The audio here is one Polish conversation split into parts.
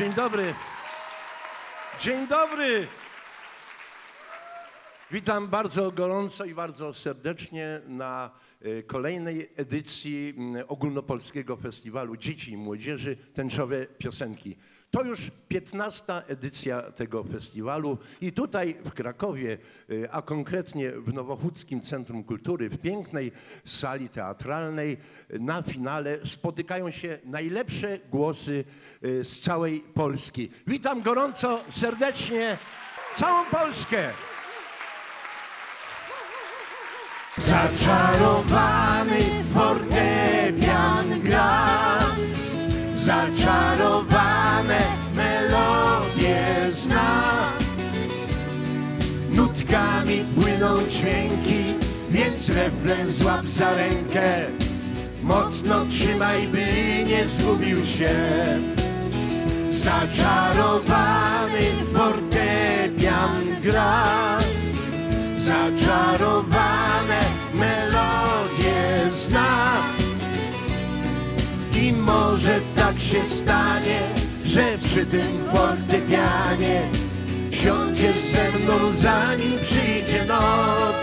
Dzień dobry. Dzień dobry. Witam bardzo gorąco i bardzo serdecznie na e, kolejnej edycji m, Ogólnopolskiego Festiwalu Dzieci i Młodzieży Tęczowe Piosenki. To już 15. edycja tego festiwalu i tutaj w Krakowie, e, a konkretnie w Nowochódzkim Centrum Kultury, w pięknej sali teatralnej, e, na finale spotykają się najlepsze głosy e, z całej Polski. Witam gorąco, serdecznie całą Polskę! Zaczarowany fortepian gra, zaczarowane dźwięki, więc refren złap za rękę. Mocno trzymaj, by nie zgubił się. Zaczarowany fortepian gra zaczarowane melodie zna. I może tak się stanie, że przy tym fortepianie siądziesz ze mną zanim przyjdzie noc.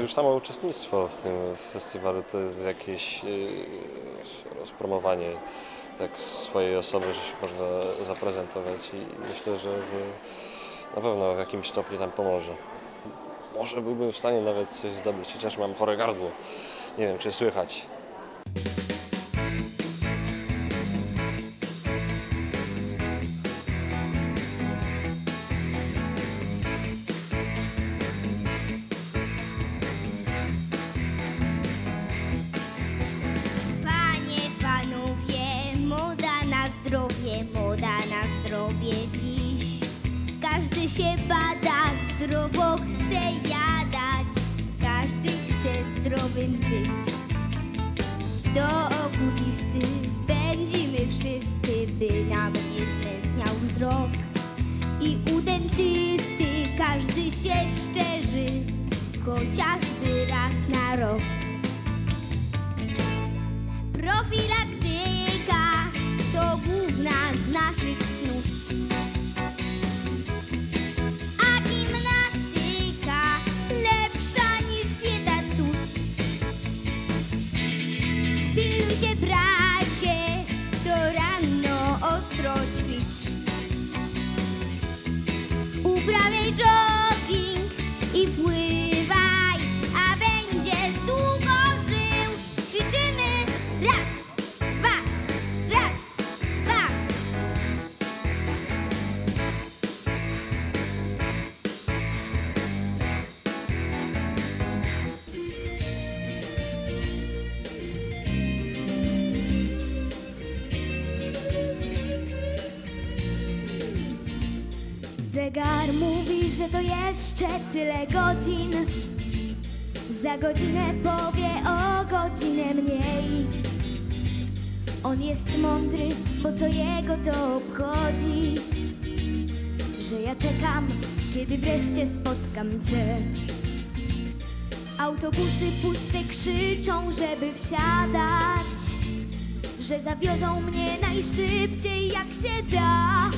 Już samo uczestnictwo w tym festiwalu to jest jakieś yy, rozpromowanie tak swojej osoby, że się można zaprezentować i myślę, że na pewno w jakimś stopniu tam pomoże. Może byłbym w stanie nawet coś zdobyć, chociaż mam chore gardło. Nie wiem, czy słychać. Się szczerzy, chociażby Zegar mówi, że to jeszcze tyle godzin. Za godzinę powie o godzinę mniej. On jest mądry, bo co jego to obchodzi. Że ja czekam, kiedy wreszcie spotkam cię. Autobusy puste krzyczą, żeby wsiadać. Że zawiozą mnie najszybciej jak się da.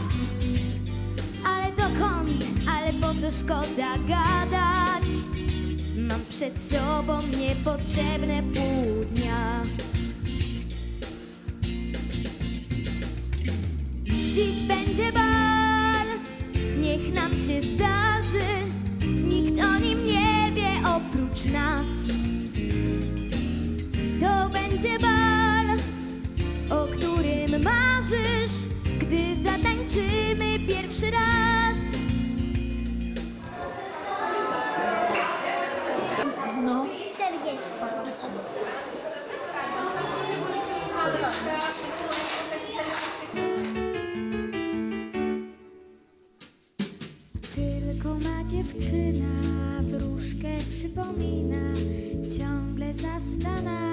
Ale po co szkoda gadać? Mam przed sobą niepotrzebne pół dnia. Dziś będzie bal, niech nam się zdarzy. Nikt o nim nie wie oprócz nas. To będzie bal, o którym marzysz, gdy zatańczymy pierwszy raz. Tylko ma dziewczyna, wróżkę przypomina, ciągle zastanawia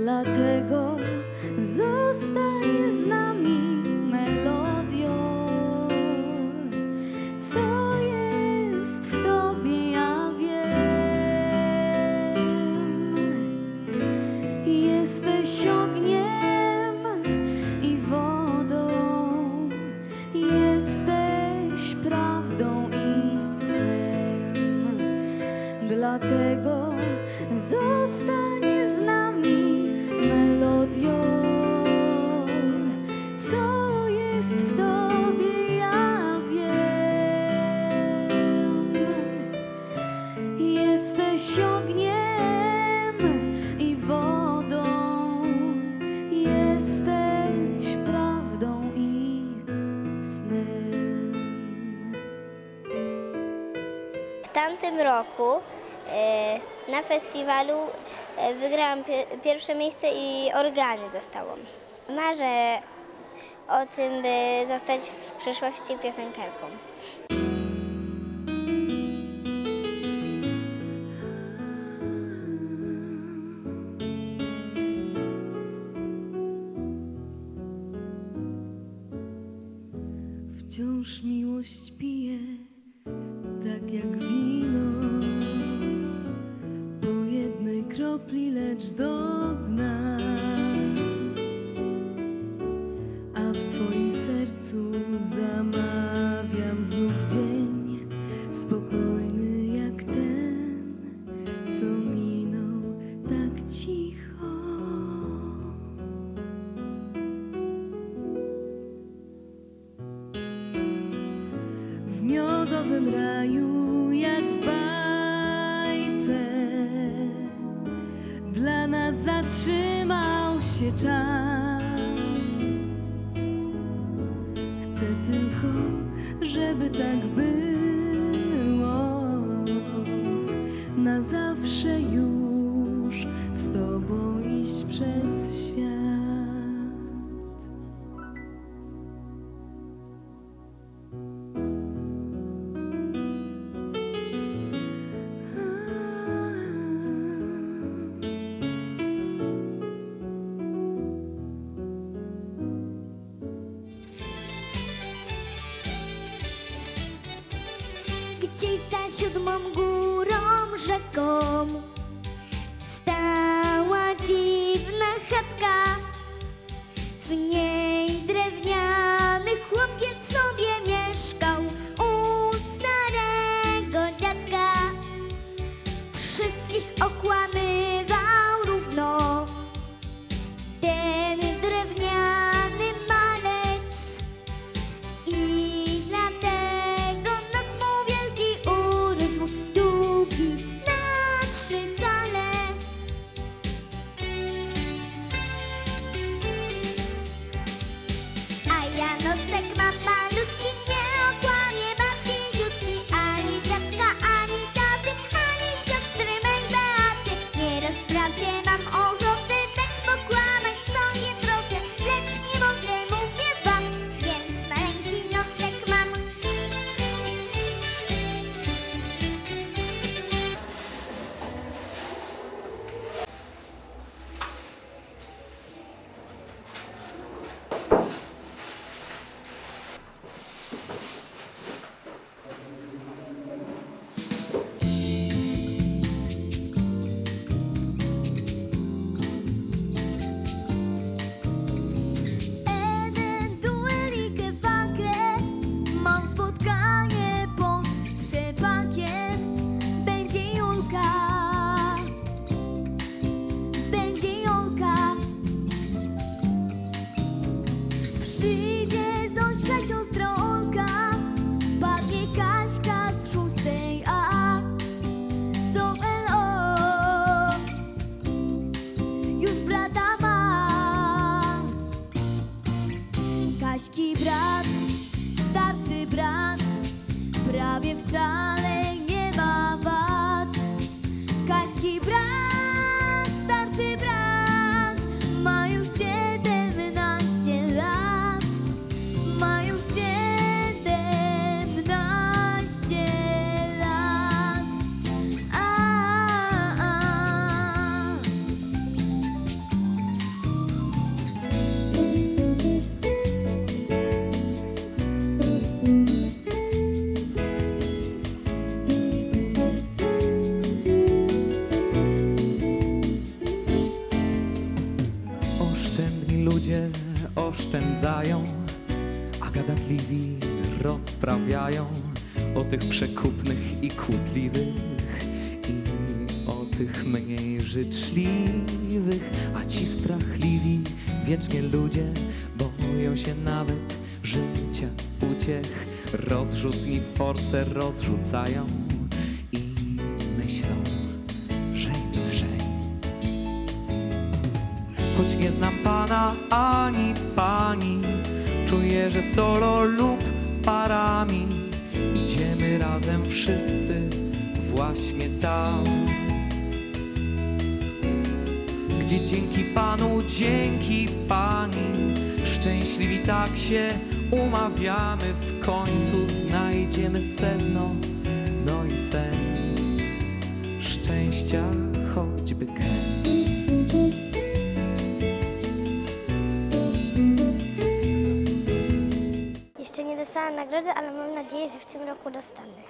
Dlatego zostań z nami melodią. tym roku e, na festiwalu e, wygrałam pierwsze miejsce i organy dostałam. Marzę o tym, by zostać w przyszłości piosenkarką. górą, rzekom wcale nie ma wad. Kaśki brat, ludzie oszczędzają, a gadatliwi rozprawiają o tych przekupnych i kłótliwych i o tych mniej życzliwych, a ci strachliwi wiecznie ludzie boją się nawet życia uciech. Rozrzutni force rozrzucają nie znam pana ani pani. Czuję, że solo lub parami. Idziemy razem wszyscy właśnie tam. Gdzie dzięki panu, dzięki pani. Szczęśliwi tak się umawiamy. W końcu znajdziemy sedno, no i sens Szczęścia dostałam nagrody, ale mam nadzieję, że w tym roku dostanę.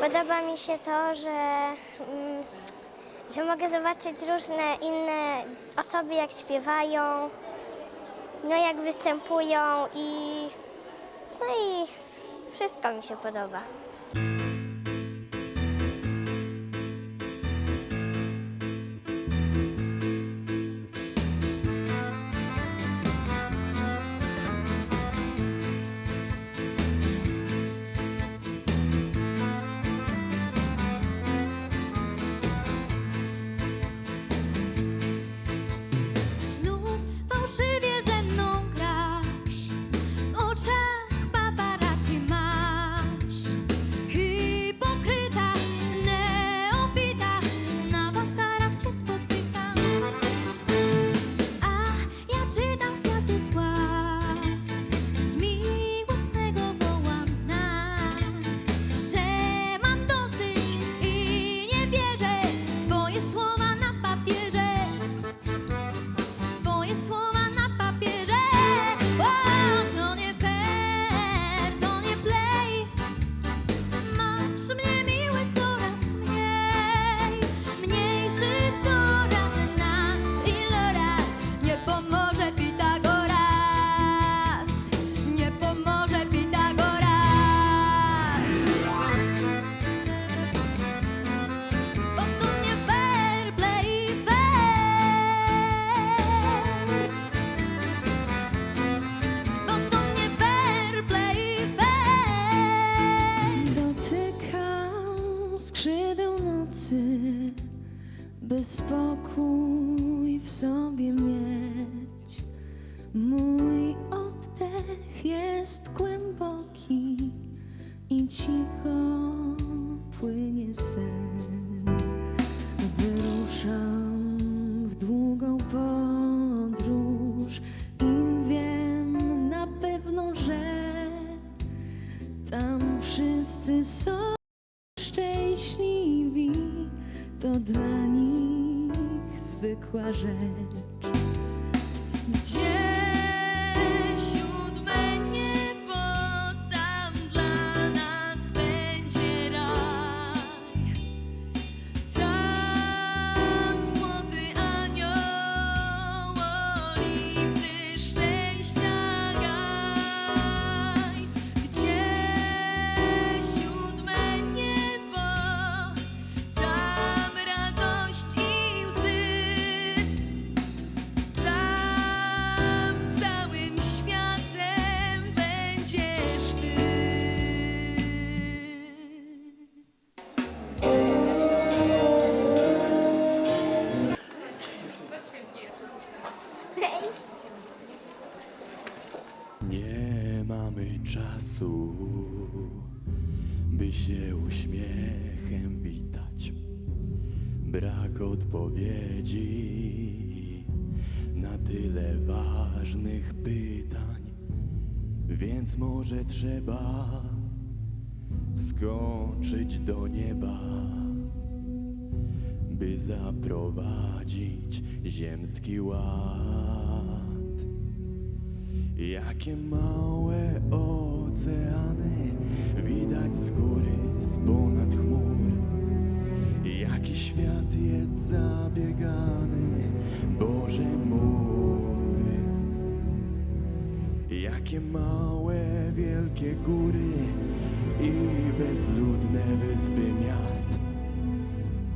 Podoba mi się to, że, mm, że mogę zobaczyć różne inne osoby, jak śpiewają, no jak występują i no i wszystko mi się podoba. Wszyscy są szczęśliwi, to dla nich zwykła rzecz. Czasu, by się uśmiechem witać. Brak odpowiedzi na tyle ważnych pytań, więc może trzeba skoczyć do nieba, by zaprowadzić ziemski ład. Jakie małe oceany widać z góry, z ponad chmur. Jaki świat jest zabiegany, Boże mój. Jakie małe, wielkie góry i bezludne wyspy miast.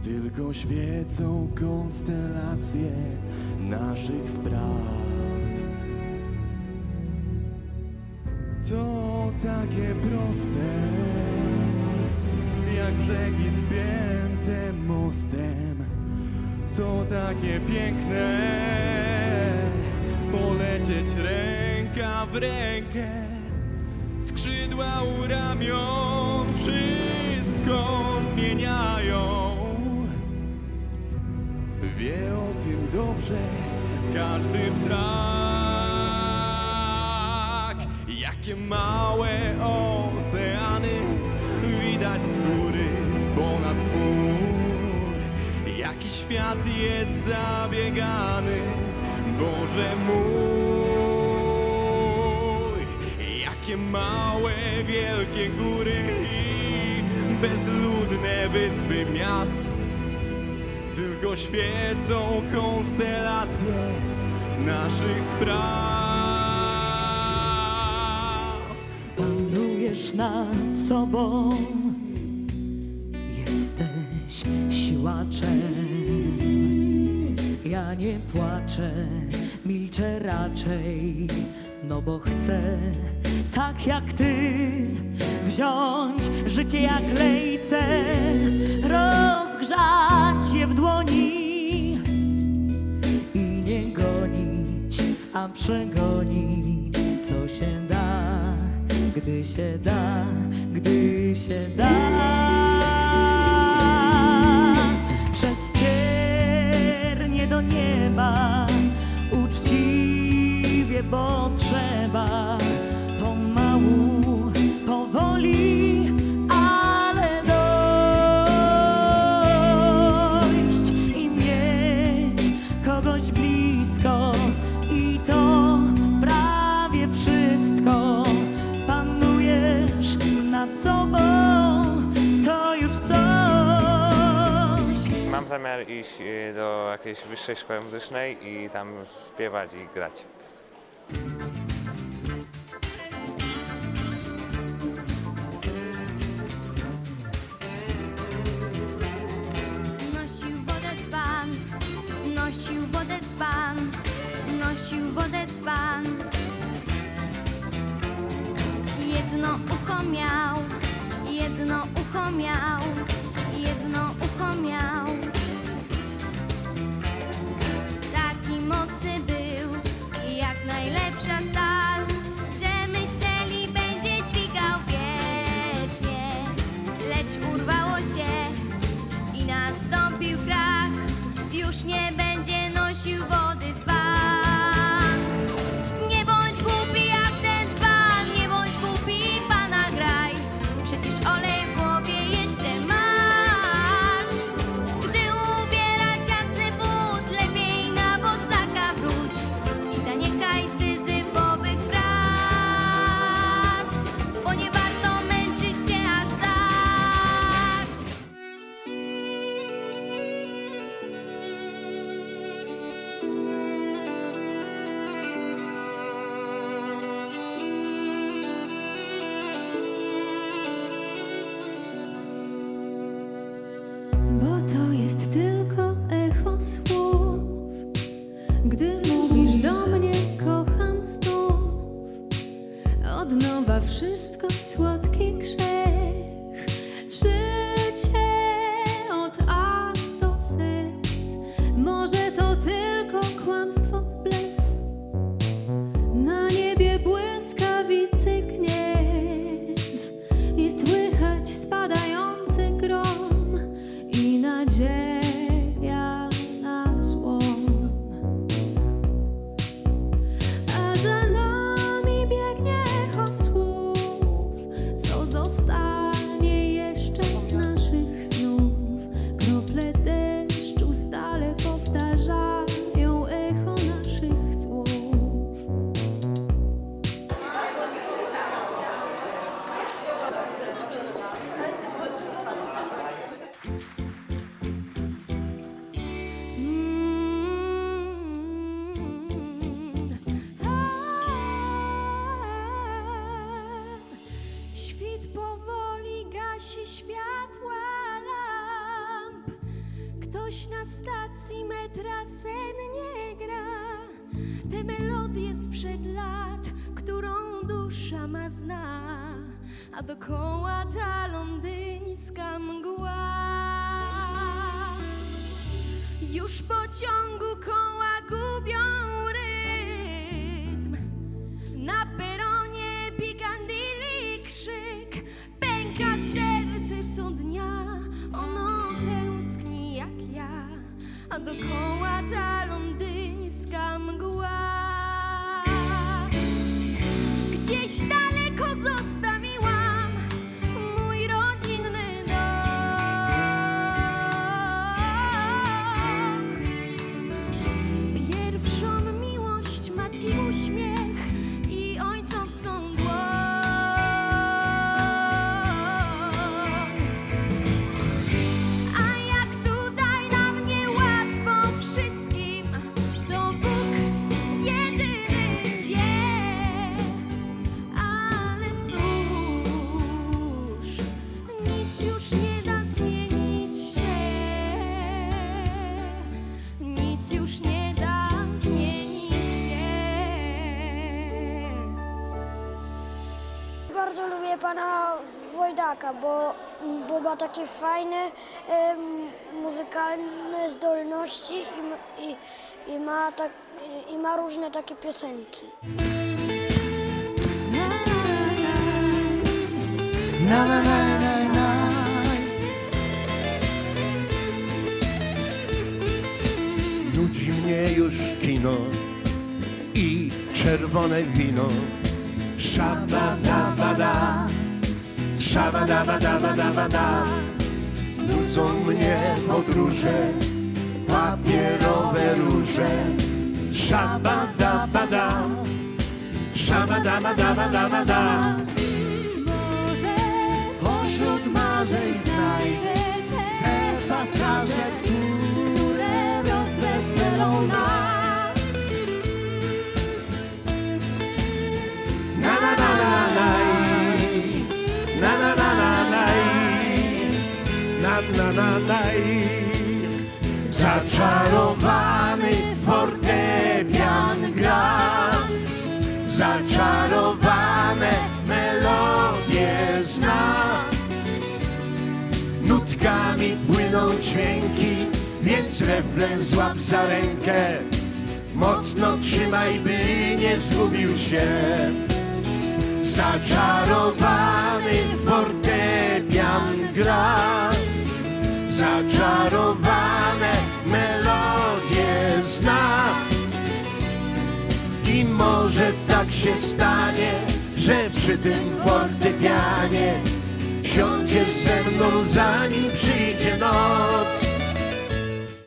Tylko świecą konstelacje naszych spraw. Takie proste, jak brzegi spięte mostem. To takie piękne, polecieć ręka w rękę. Skrzydła u ramion wszystko zmieniają. Wie o tym dobrze każdy ptak. Jakie małe oceany widać z góry, z ponad chmur. Jaki świat jest zabiegany, Boże mój. Jakie małe, wielkie góry i bezludne wyspy miast. Tylko świecą konstelacje naszych spraw. Nad sobą, jesteś siłaczem. Ja nie płaczę, milczę raczej, no bo chcę, tak jak ty, wziąć życie jak lejce, rozgrzać je w dłoni i nie gonić, a przegonić, gdy się da, gdy się da. Przez ciernie do nieba, uczciwie, bo trzeba, iść y, do jakiejś wyższej szkoły muzycznej i tam śpiewać i grać. Wodę nosił wodę nosił wodę. Jedno miał, jedno ucho miał, jedno ucho miał. A dokoła ta londyńska mgła. Już pociągu koła gubią rytm. Na peronie Piccadilly krzyk. Pęka serce co dnia. Ono tęskni jak ja. A dokoła ta londyńska mgła pana Wojdaka, bo, bo ma takie fajne muzykalne zdolności i, i, i, ma tak, i, i ma różne takie piosenki. Na na na na na Nudzi mnie już kino i czerwone wino. Szabadabada, szabadabadabadabada. Nudzą mnie podróże, papierowe róże. Szabadabada, szabadabadabadabada. Pośród marzeń znajdę te pasaże, które rozweselą nas Na na na na na na. Zaczarowany fortepian gra, zaczarowane melodie zna. Nutkami płyną dźwięki, więc refren złap za rękę. Mocno trzymaj, by nie zgubił się. Zaczarowany fortepian gra, zaczarowane melodie zna. I może tak się stanie, że przy tym fortepianie siądziesz ze mną zanim przyjdzie noc.